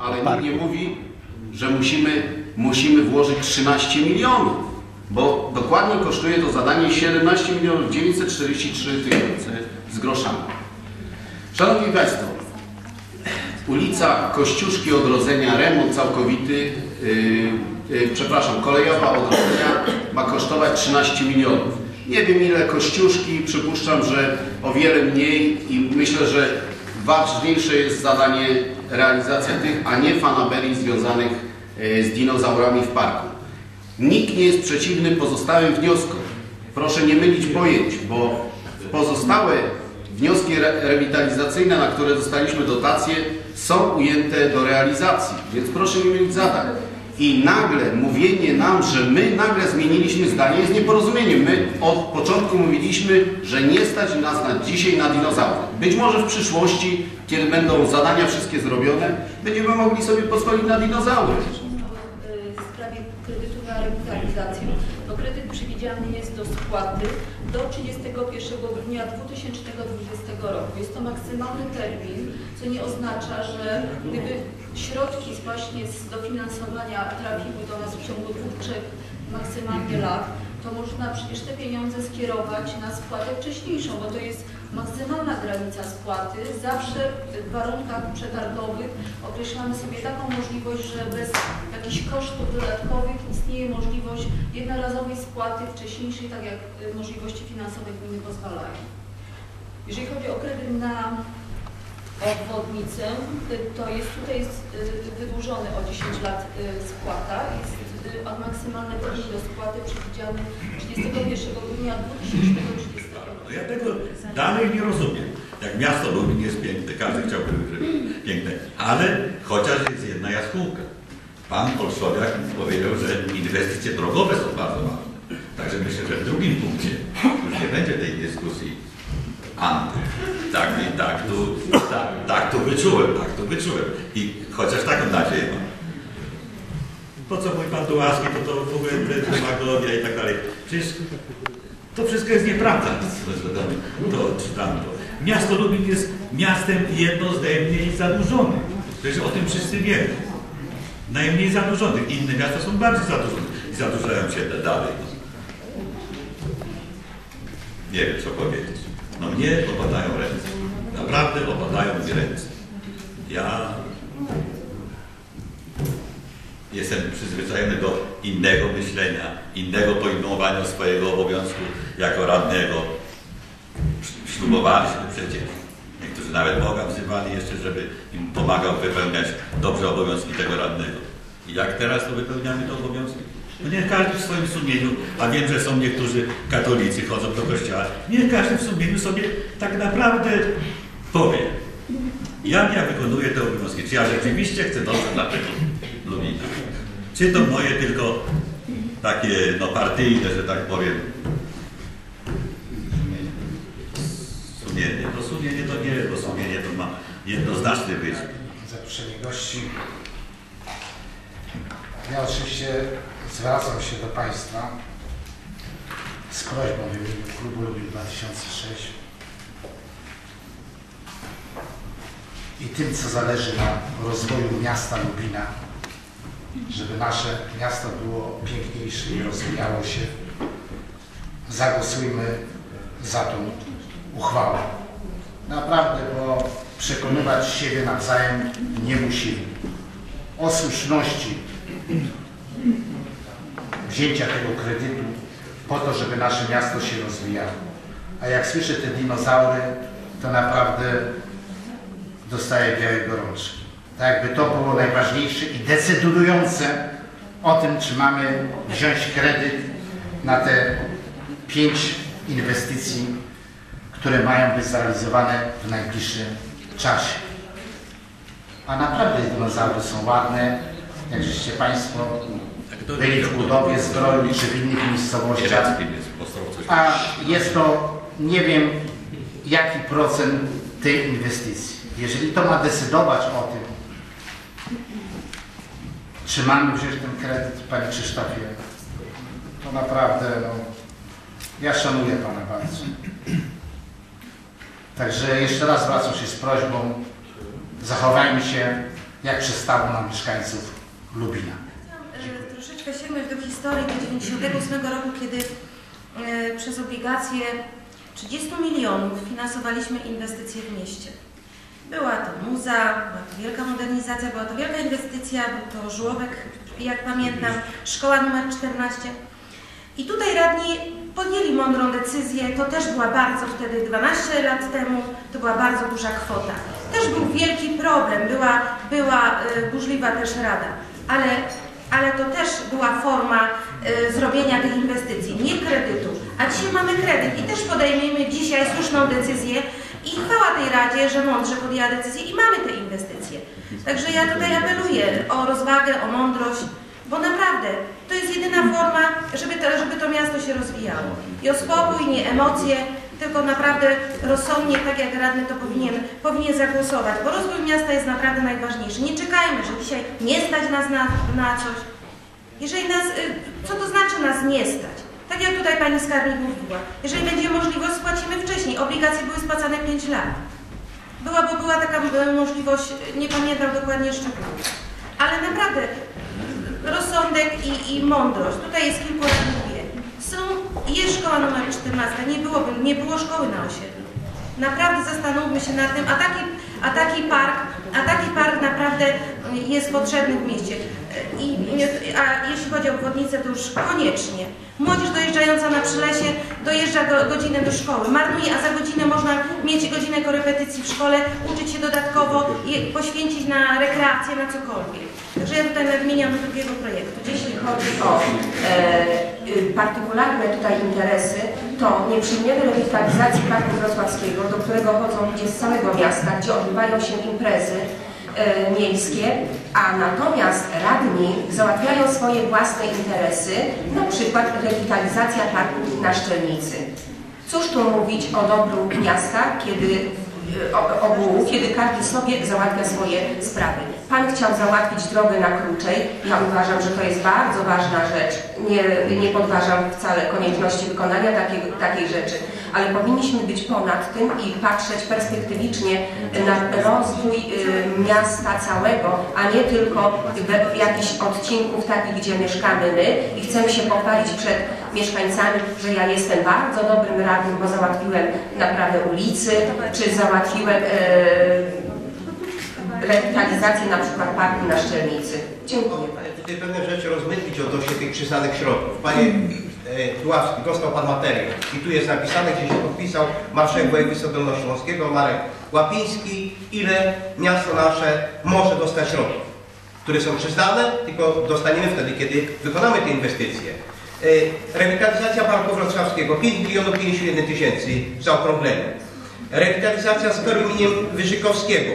ale nikt nie mówi, że musimy, musimy włożyć 13 milionów, bo dokładnie kosztuje to zadanie 17 milionów 943 tysiące z groszami. Szanowni Państwo, ulica Kościuszki Odrodzenia, remont całkowity, yy, yy, przepraszam, kolejowa odrodzenia ma kosztować 13 milionów. Nie wiem ile Kościuszki, przypuszczam, że o wiele mniej i myślę, że ważniejsze jest zadanie realizacja tych, a nie fanaberii związanych yy, z dinozaurami w parku. Nikt nie jest przeciwny pozostałym wnioskom. Proszę nie mylić pojęć, bo pozostałe wnioski re rewitalizacyjne, na które dostaliśmy dotacje, są ujęte do realizacji, więc proszę nie mylić zadań. I nagle mówienie nam, że my nagle zmieniliśmy zdanie jest nieporozumieniem. My od początku mówiliśmy, że nie stać nas na dzisiaj na dinozaury. Być może w przyszłości, kiedy będą zadania wszystkie zrobione, będziemy mogli sobie pozwolić na dinozaury. w sprawie kredytu na rewitalizację, to kredyt przewidziany jest do spłaty do 31 grudnia 2020 roku. Jest to maksymalny termin, co nie oznacza, że gdyby środki właśnie z dofinansowania trafiły do nas w ciągu dwóch, trzech maksymalnie lat, to można przecież te pieniądze skierować na spłatę wcześniejszą, bo to jest maksymalna granica spłaty. Zawsze w warunkach przetargowych określamy sobie taką możliwość, że bez jakichś kosztów dodatkowych istnieje możliwość jednorazowej spłaty wcześniejszej, tak jak y, możliwości finansowe gminy pozwalają. Jeżeli chodzi o kredyt na obwodnicę, to jest tutaj jest y, wydłużony o 10 lat y, spłata. Jest od maksymalny termin do spłaty przewidziany 31 grudnia 2030 roku. No ja tego dalej nie rozumiem. Jak miasto Lublin jest piękne, każdy chciałby, żeby piękne, ale chociaż jest jedna jaskółka. Pan Olszowiak powiedział, że inwestycje drogowe są bardzo ważne. Także myślę, że w drugim punkcie już nie będzie tej dyskusji anty. Tak, tak tu, tak, tak tu wyczułem, tak tu wyczułem. I chociaż taką nadzieję mam. Po co mój pan Tułaski, to to w ogóle demagogia i tak dalej. Przecież to wszystko jest nieprawda. To czy tamto. Miasto Lublin jest miastem jedno z najmniej zadłużonych. Przecież o tym wszyscy wiemy. Najmniej zadłużonych. Inne miasta są bardziej zadłużone i zadłużają się dalej. Nie wiem, co powiedzieć. No mnie opadają ręce. Naprawdę opadają mi ręce. Ja jestem przyzwyczajony do innego myślenia, innego pojmowania swojego obowiązku jako radnego. Ślubowaliśmy przecież. Niektórzy nawet Boga wzywali jeszcze, żeby im pomagał wypełniać dobrze obowiązki tego radnego. I jak teraz to wypełniamy te obowiązki? No niech każdy w swoim sumieniu, a wiem, że są niektórzy katolicy, chodzą do kościoła, niech każdy w sumieniu sobie tak naprawdę powie, jak ja wykonuję te obowiązki. Czy ja rzeczywiście chcę dobrze dla tego? Czy to moje tylko takie no, partyjne, że tak powiem, sumienie? To sumienie to nie, bo sumienie to ma jednoznaczny wyjść. zaproszenie gości. Ja oczywiście zwracam się do Państwa z prośbą w imieniu Klubu Lublin 2006 i tym, co zależy na rozwoju miasta Lublina, żeby nasze miasto było piękniejsze i rozwijało się. Zagłosujmy za tą uchwałą. Naprawdę, bo przekonywać siebie nawzajem nie musimy. O słuszności wzięcia tego kredytu po to, żeby nasze miasto się rozwijało. A jak słyszę te dinozaury, to naprawdę dostaję białe gorączki. Tak jakby to było najważniejsze i decydujące o tym, czy mamy wziąć kredyt na te pięć inwestycji, które mają być zrealizowane w najbliższym czasie. A naprawdę dinozaury są ładne, jak żeście Państwo byli w budowie zdroju czy w innych miejscowościach. A jest to, nie wiem jaki procent tej inwestycji. Jeżeli to ma decydować o tym, czy mamy wziąć ten kredyt, Panie Krzysztofie, to naprawdę, no, ja szanuję Pana bardzo. Także jeszcze raz zwracam się z prośbą, zachowajmy się jak przystało na mieszkańców Lubina. E, troszeczkę sięgnąć do historii do 98 roku, kiedy e, przez obligacje 30 milionów finansowaliśmy inwestycje w mieście. Była to muza, była to wielka modernizacja, była to wielka inwestycja, był to żłobek, jak pamiętam, szkoła numer 14. I tutaj radni podjęli mądrą decyzję, to też była bardzo wtedy, 12 lat temu, to była bardzo duża kwota. Też był wielki problem, była, była y, burzliwa też rada, ale, ale to też była forma y, zrobienia tych inwestycji, nie kredytu. A dzisiaj mamy kredyt i też podejmiemy dzisiaj słuszną decyzję i chwała tej Radzie, że mądrze podjęła decyzję i mamy te inwestycje. Także ja tutaj apeluję o rozwagę, o mądrość, bo naprawdę to jest jedyna forma, żeby to, żeby to miasto się rozwijało. I o spokój, nie emocje, tylko naprawdę rozsądnie, tak jak radny to powinien, powinien zagłosować, bo rozwój miasta jest naprawdę najważniejszy. Nie czekajmy, że dzisiaj nie stać nas na, na coś. Jeżeli nas, y, co to znaczy nas nie stać? Tak jak tutaj pani skarbnik mówiła, jeżeli będzie możliwość, spłacimy wcześniej. Obligacje były spłacane 5 lat. Była, bo była taka możliwość, nie pamiętam dokładnie szczegółów. Ale naprawdę rozsądek i, i mądrość. Tutaj jest kilku radnych. Są, jest szkoła numer 14, nie, byłoby, nie było szkoły na osiedlu. Naprawdę zastanówmy się nad tym, a taki, a taki park, a taki park naprawdę jest potrzebny w mieście. I, a jeśli chodzi o obwodnicę, to już koniecznie. Młodzież dojeżdżająca na Przylesie dojeżdża go, godzinę do szkoły, marnuje, a za godzinę można mieć godzinę korepetycji w szkole, uczyć się dodatkowo i poświęcić na rekreację, na cokolwiek. Także ja tutaj nadmieniam drugiego projektu. Jeśli chodzi o e, y, partykularne tutaj interesy, to nie przyjmiemy rewitalizacji Parku Wrocławskiego, do którego chodzą ludzie z całego miasta, gdzie odbywają się imprezy miejskie, a natomiast radni załatwiają swoje własne interesy, na przykład rewitalizacja parku na Szczelnicy. Cóż tu mówić o dobru miasta, kiedy e, ogółu, kiedy każdy sobie załatwia swoje sprawy. Pan chciał załatwić drogę na Kruczej. Ja uważam, że to jest bardzo ważna rzecz. Nie, nie podważam wcale konieczności wykonania takiej, takiej rzeczy, ale powinniśmy być ponad tym i patrzeć perspektywicznie na rozwój y, miasta całego, a nie tylko w, jakichś odcinków takich, gdzie mieszkamy my i chcemy się pochwalić przed mieszkańcami, że ja jestem bardzo dobrym radnym, bo załatwiłem naprawę ulicy, czy załatwiłem e, rewitalizację na przykład parku na Szczelnicy. Dziękuję. Tutaj pewne rzeczy rozmyślić odnośnie tych przyznanych środków. Panie Tuławski, dostał Pan materiał i tu jest napisane, gdzie się podpisał marszałek województwa dolnośląskiego Marek Łapiński, ile miasto nasze może dostać środków, które są przyznane, tylko dostaniemy wtedy, kiedy wykonamy te inwestycje. E, Rewitalizacja Parku Wrocławskiego 5 milionów 51 tysięcy w zaokrągleniu. Rewitalizacja z Peruminiem Wyżykowskiego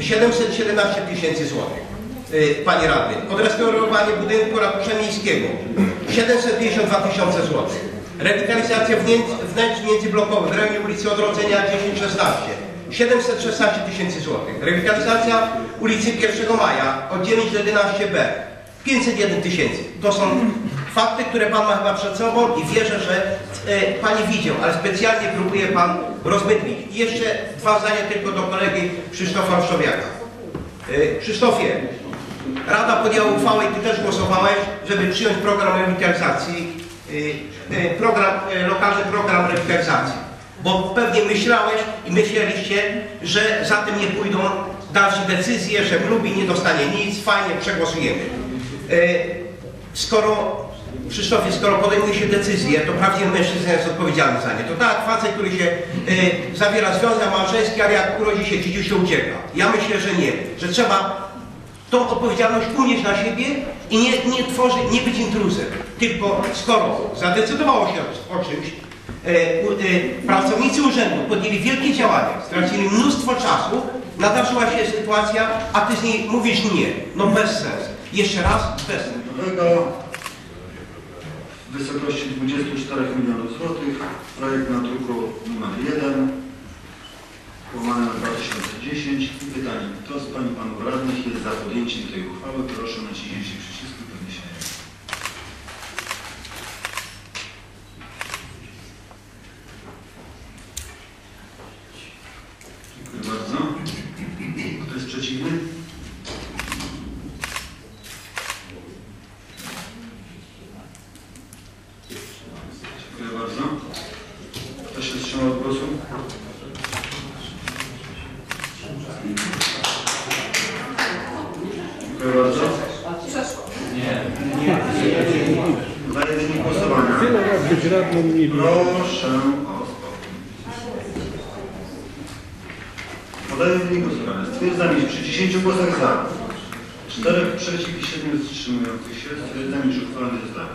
717 tysięcy złotych. Y, Panie Radny, odrestaurowanie budynku ratusza miejskiego 752 tysiące złotych. Rewitalizacja wnętrz, międzyblokowych w rejonie ulicy Odrodzenia 1016 716 tysięcy złotych. Rewitalizacja ulicy 1 Maja od 9 do 11b 501 tysięcy. To są fakty, które Pan ma chyba przed sobą i wierzę, że e, Pani widział, ale specjalnie próbuje Pan rozmydlić. I jeszcze dwa zdania tylko do kolegi Krzysztofa Olszowiaka. E, Krzysztofie, Rada podjęła uchwałę i Ty też głosowałeś, żeby przyjąć program rewitalizacji, e, e, program, e, lokalny program rewitalizacji. Bo pewnie myślałeś i myśleliście, że za tym nie pójdą dalsze decyzje, że Lubi nie dostanie nic, fajnie, przegłosujemy. Skoro, Krzysztofie, skoro podejmuje się decyzję, to prawdziwy mężczyzna jest odpowiedzialny za nie. To tak facet, który się zawiera związek małżeński, ale jak urodzi się dzieci, się ucieka. Ja myślę, że nie. Że trzeba tą odpowiedzialność unieść na siebie i nie, nie tworzyć, nie być intruzem. Tylko skoro zadecydowało się o czymś, e, e, pracownicy urzędu podjęli wielkie działania, stracili mnóstwo czasu, nadarzyła się sytuacja, a ty z niej mówisz nie. No bez sensu. Jeszcze raz, bez sensu. w wysokości 24 milionów złotych. Projekt na druku numer 1, łamane na 2010. I pytanie, kto z Pań i Panów Radnych jest za podjęciem tej uchwały? Proszę o naciśnięcie przycisku i podniesienie ręki. Dziękuję bardzo. Kto jest przeciwny? wstrzymał od głosu? Dziękuję bardzo. Daję wynik głosowania. Tyle raz być radną nie. Proszę o spokój. Podaję wynik głosowania. Stwierdzam, iż przy 10 głosach za, 4 przeciw i 7 wstrzymujących się, stwierdzam, iż uchwalony został.